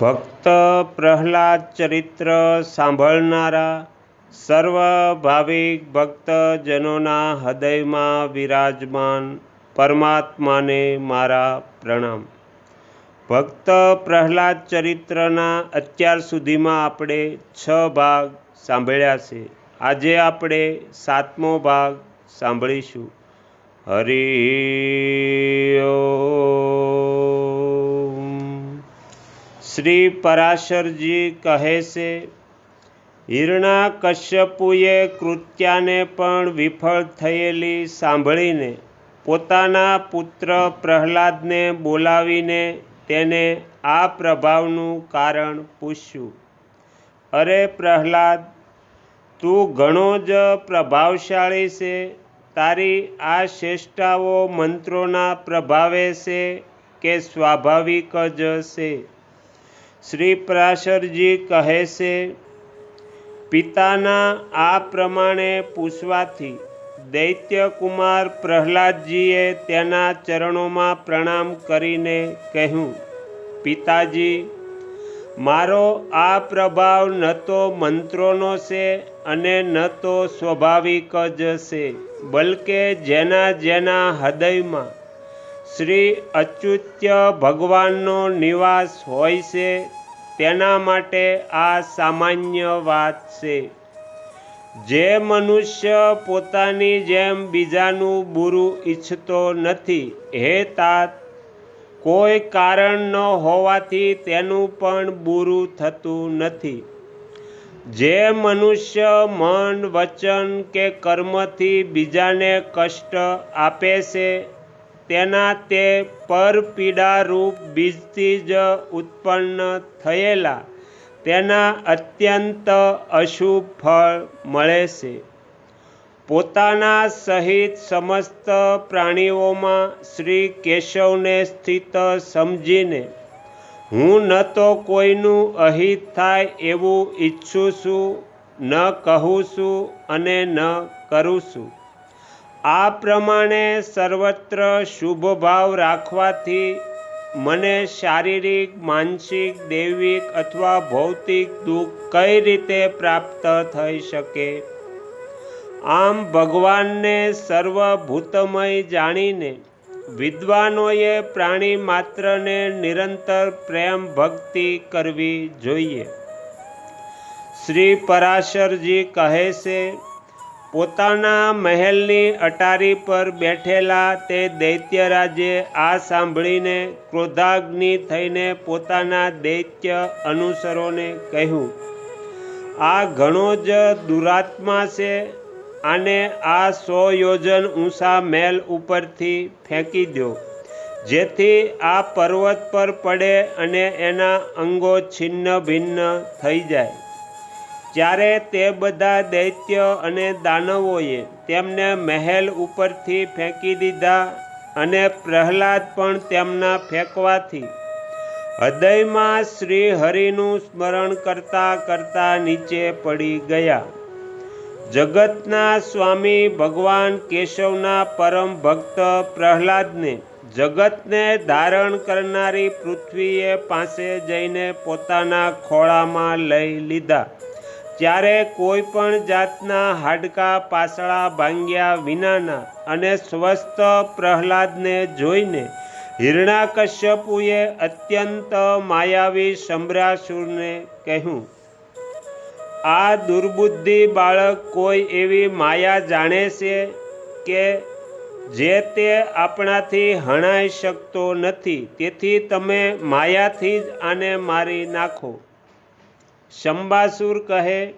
ભક્ત પ્રહલાદ ચરિત્ર સાંભળનારા સર્વ ભાવિક ભક્તજનોના હૃદયમાં વિરાજમાન પરમાત્માને મારા પ્રણામ. ભક્ત પ્રહલાદ ચરિત્રના અત્યાર સુધીમાં આપણે છ ભાગ સાંભળ્યા છે. આજે આપણે સાતમો ભાગ સાંભળીશું. હરિ શ્રી પરાશરજી કહે છે, હિરણા કશ્યપુએ કૃત્યાને પણ વિફળ થયેલી સાંભળીને પોતાના પુત્ર પ્રહલાદને બોલાવીને તેને આ પ્રભાવનું કારણ પૂછ્યું. અરે પ્રહલાદ, તું ઘણો જ પ્રભાવશાળી છે. તારી આ શ્રેષ્ઠાઓ મંત્રોના પ્રભાવે છે કે સ્વાભાવિક જ છે? શ્રી પરાશરજી કહે છે, પિતાના આ પ્રમાણે પૂછવાથી દૈત્યકુમાર પ્રહલાદજીએ તેના ચરણોમાં પ્રણામ કરીને કહ્યું, પિતાજી, મારો આ પ્રભાવ ન તો મંત્રોનો છે અને ન તો સ્વાભાવિક જ છે, બલકે જેના જેના હૃદયમાં શ્રી અચ્યુત્ય ભગવાનનો નિવાસ હોય છે, તેના માટે આ સામાન્ય વાત છે. જે મનુષ્ય પોતાની જેમ બીજાનું બુરું ઈચ્છતો નથી, હે તાત, કોઈ કારણ ન હોવાથી તેનું પણ બુરું થતું નથી. જે મનુષ્ય મન, વચન કે કર્મથી બીજાને કષ્ટ આપે છે તેના તે પરપીડારૂપ બીજથી જ ઉત્પન્ન થયેલા. તેના અત્યંત અશુભ ફળ મળે છે. પોતાના સહિત સમસ્ત પ્રાણીઓમાં શ્રી કેશવને સ્થિત સમજીને, હું ન તો કોઈનું અહિત થાય એવું ઈચ્છું છું, ન કહું છું અને ન કરું છું. આ પ્રમાણે સર્વત્ર શુભ ભાવ રાખવાથી મને શારીરિક, માનસિક, દૈવિક અથવા ભૌતિક દુઃખ કઈ રીતે પ્રાપ્ત થઈ શકે? આમ ભગવાનને સર્વભૂતમય જાણીને વિદ્વાનોએ પ્રાણી માત્રને નિરંતર પ્રેમ ભક્તિ કરવી જોઈએ. શ્રી પરાશરજી કહે છે પોતાના મહેલની અટારી પર બેઠેલા તે દૈત્યરાજે આ સાંભળીને ક્રોધાગ્નિ થઈને પોતાના દૈત્ય અનુસરોને કહ્યું, આ ઘણો જ દુરાત્મા છે. આને આ સો યોજન ઊંચા મહેલ ઉપરથી ફેંકી દો. જેથી આ પર્વત પર પડે અને એના અંગો છિન્ન ભિન્ન થઈ જાય. ત્યારે તે બધા દૈત્ય અને દાનવોએ તેમને મહેલ ઉપરથી ફેંકી દીધા અને પ્રહલાદ પણ તેમના ફેંકવાથી હૃદયમાં શ્રી હરિનું સ્મરણ કરતા કરતા નીચે પડી ગયા. જગતના સ્વામી ભગવાન કેશવના પરમ ભક્ત પ્રહલાદને જગતને ધારણ કરનારી પૃથ્વીએ પાસે જઈને પોતાના ખોળામાં લઈ લીધા. ત્યારે કોઈ પણ જાતના હાડકા પાસળા ભાંગ્યા વિનાના અને સ્વસ્થ પ્રહલાદને જોઈને હિરણાકશ્યપુએ અત્યંત માયાવી સંભ્રાસુરને કહ્યું, આ દુર્બુદ્ધિ બાળક કોઈ એવી માયા જાણે છે કે જે તે આપણાથી હણાઈ શકતો નથી? તેથી તમે માયાથી જ આને મારી નાખો. શંબાસુર કહે,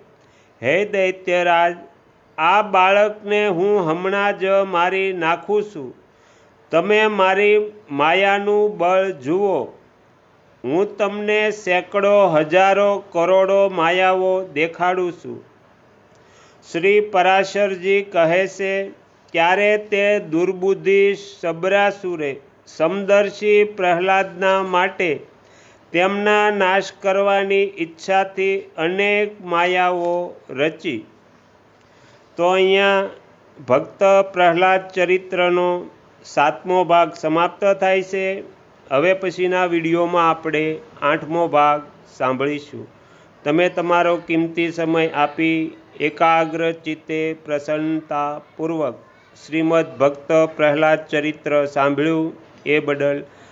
હે દૈત્યરાજ, આ બાળકને હું હમણાં જ મારી નાખું છું. તમે મારી માયાનું બળ જુઓ. હું તમને સેંકડો, હજારો કરોડો માયાઓ દેખાડું છું. શ્રી પરાશરજી કહે છે, ત્યારે તે દુર્બુદ્ધિ સબરાસુરે, સમદર્શી પ્રહલાદના માટે તેમના નાશ કરવાની ઈચ્છાથી અનેક માયાઓ રચી. તો અહીંયા ભક્ત પ્રહલાદ ચરિત્રનો સાતમો ભાગ સમાપ્ત થાય છે. હવે પછીના વિડીયોમાં આપણે આઠમો ભાગ સાંભળીશું. તમે તમારો કિંમતી સમય આપી એકાગ્ર ચિત્તે પ્રસન્નતાપૂર્વક શ્રીમદ ભક્ત પ્રહલાદ ચરિત્ર સાંભળ્યું એ બદલ